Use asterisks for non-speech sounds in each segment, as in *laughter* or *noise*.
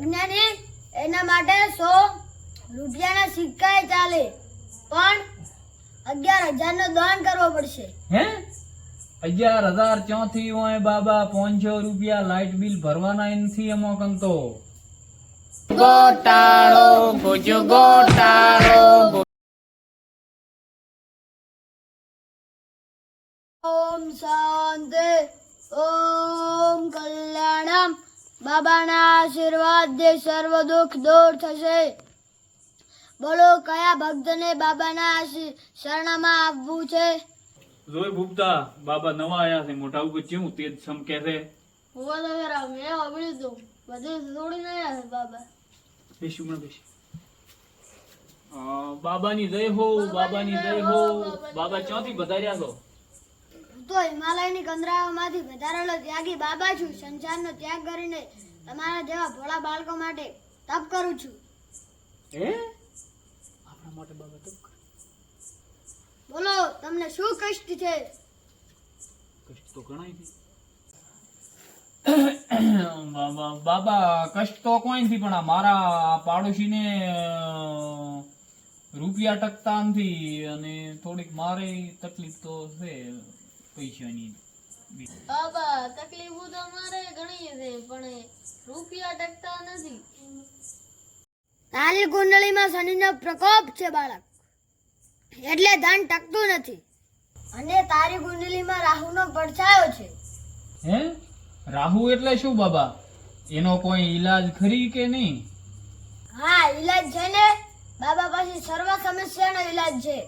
અજ્ઞાની એના માટે સો રૂપિયાના સિક્કા ચાલે. પણ અગિયાર હજાર નો દાન કરવો પડશે. હે? અગિયાર હજાર ચોથી હોય બાબા? પાંચસો રૂપિયા લાઇટ બિલ ભરવાના નથી એમાં કંતો ગોટાળો ગુજુ ગોટાળો ઓમ શાંતિ બાબાના આશીર્વાદથી સર્વ દુઃખ દૂર થશે. બોલો કયા ભક્તને બાબાના શરણમાં આવવું છે? જોઈ ભૂપતા બાબા નવા આયા છે. મોટા ઉપર કેવું તેજ ચમકે છે? હું તો ખરા મેં સાંભળ્યું હતું બધું છોડીને આવ્યા છે બાબા. બેસી હમણાં બેસી. બાબાની જય હો બાબાની જય હો બાબા ક્યાંથી વધાર્યા છો? તો હિમાલયની કંદરાઓમાંથી વધારેલો ત્યાગી બાબા છું. સંસારનો ત્યાગ કરીને તમારા જેવા ભોળા બાળકો માટે તપ કરું છું. હે? આપણા માટે બાબા તપ કરે. બોલો તમને શું કષ્ટ છે? કષ્ટ તો ઘણાય છે. *coughs* બાબા કષ્ટ તો કોઈ નથી પણ આ મારા પાડોશીને રૂપિયા ટકતા નથી અને થોડીક મારે તકલીફ તો છે. પૈસાની બાબા તકલીફો તો અમારે ઘણી છે પણ રૂપિયા ટકતા નથી. તારી કુંડળીમાં શનિનો પ્રકોપ છે બાળક. એટલે ધન ટકતું નથી. અને તારી કુંડલીમાં રાહુનો પડછાયો છે. હે? રાહુ એટલે શું બાબા? એનો કોઈ ઈલાજ ખરી કે નહીં? હા ઈલાજ છે ને? બાબા પાસે સર્વ સમસ્યાનો ઈલાજ છે.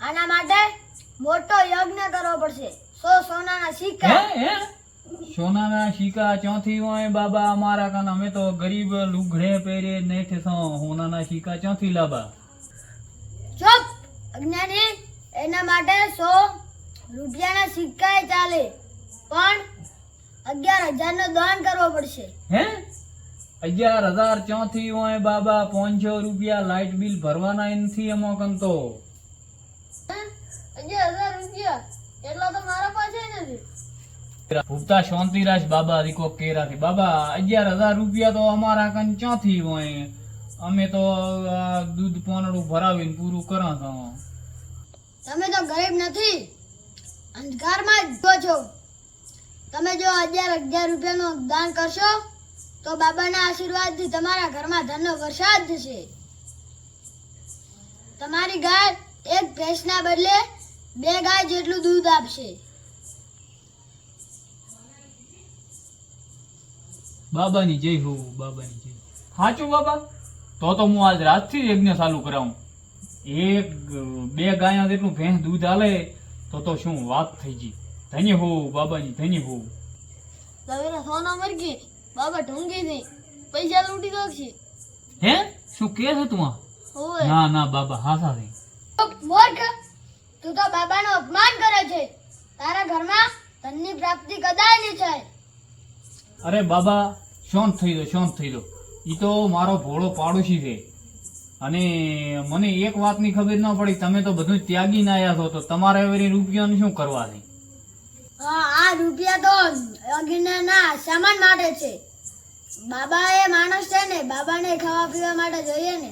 આના માટે મોટો યજ્ઞ કરવો પડશે. સો સોનાના સિક્કા સોનાના સિક્કા ચોથી હોય બાબા અમારા કાન અમે તો ગરીબ લુગડે પહેરે નહીં થશો સોનાના સિક્કા ચોથી લાબા. ચોપ અજ્ઞાની એના માટે સો રૂપિયાના સિક્કા ચાલે. પણ અગિયાર હજાર નો દાન કરવો પડશે. હે? અગિયાર હજાર ચોથી હોય બાબા પાંચસો રૂપિયા લાઇટ બિલ ભરવાના નથી એમાં કંતો. અગિયાર રૂપિયા એટલા તો મારા પાસે નથી ભૂપતા શાંતિરાજ બાબા દીકો કેરાથી બાબા, અગિયાર હજાર રૂપિયા તો અમારા કન ચોથી હોય? અમે તો દૂધ પોનડું ભરાવીને પૂરું કરો છો. તમે તો ગરીબ નથી. અંધકારમાં જ છો. તમે જો અગિયાર અગિયાર રૂપિયાનું દાન કરશો, તો બાબાના આશીર્વાદથી તમારા ઘરમાં ધનનો વરસાદ થશે. તમારી ગાય એક ભેંસના બદલે બે ગાય જેટલું દૂધ આપશે. બાબાની જય હો બાબાની જય. સાચું બાબા? તો તો હું આજ રાતથી યજ્ઞ ચાલુ કરાવું. એક બે ગાયા જેટલું ભેંસ દૂધ આલે તો તો શું વાત થઈ ગઈ. ધન્ય હો બાબાની ધન્ય હો. સવેરા સોના મરગી બાબા ઢોંગી દે પૈસા લૂંટી છે હે? શું કે છે તું ના ના બાબા હાસા છે મૂર્ખ તું તો બાબાનું અપમાન કરે છે તારા ઘરમાં ધનની પ્રાપ્તિ કદાય નહીં થાય અરે બાબા શાંત થઈ દો શાંત થઈ દો એ તો મારો ભોળો પાડોશી છે. અને મને એક વાતની ખબર ન પડી તમે તો બધું ત્યાગીને આવ્યા છો તો તમારે વળી રૂપિયાનું શું કરવા છે? હા આ રૂપિયા તો અગ્નિના સામાન માટે છે. બાબા એ માણસ છે ને બાબાને ખાવા પીવા માટે જોઈએ ને.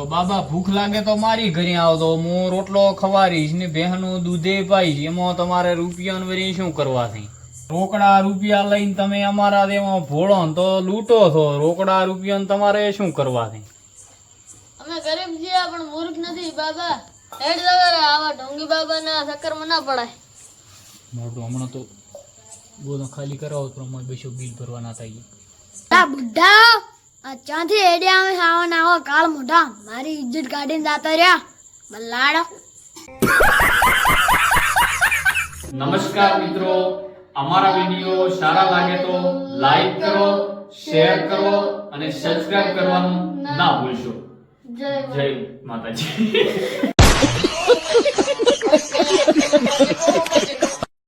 તો બાબા ભૂખ લાગે તો મારી ઘરે આવતો હું રોટલો ખવારીશ ને ભેહનું દૂધે પાઈશ. એમાં તમારે રૂપિયાને વળી શું કરવાથી? રોકડા રૂપિયા લઈને તમે અમારા દેમાં ભોળો ને તો લૂંટો છો. રોકડા રૂપિયાનું તમારે શું કરવાથી? અમે ગરીબ છીએ પણ મૂર્ખ નથી બાબા. હેડ સવારે આવા ઢોંગી બાબાના ચક્કરમાં ના પડાય. મોટું હમણાં તો બોલો ખાલી કરાવો તો અમારે બેસો બિલ ભરવાના થાય. બુઢા! ચાંથી એડિયા અમે આવો ને આવો કાળ મોઢા? મારી ઇજ્જત કાઢીને જાતા રહ્યા. બલ્લાડ નમસ્કાર મિત્રો. અમારા વીડિયો સારા લાગે તો લાઈક કરો શેર કરો અને સબસ્ક્રાઇબ કરવાનું ના ભૂલશો. જય જય માતાજી. *laughs*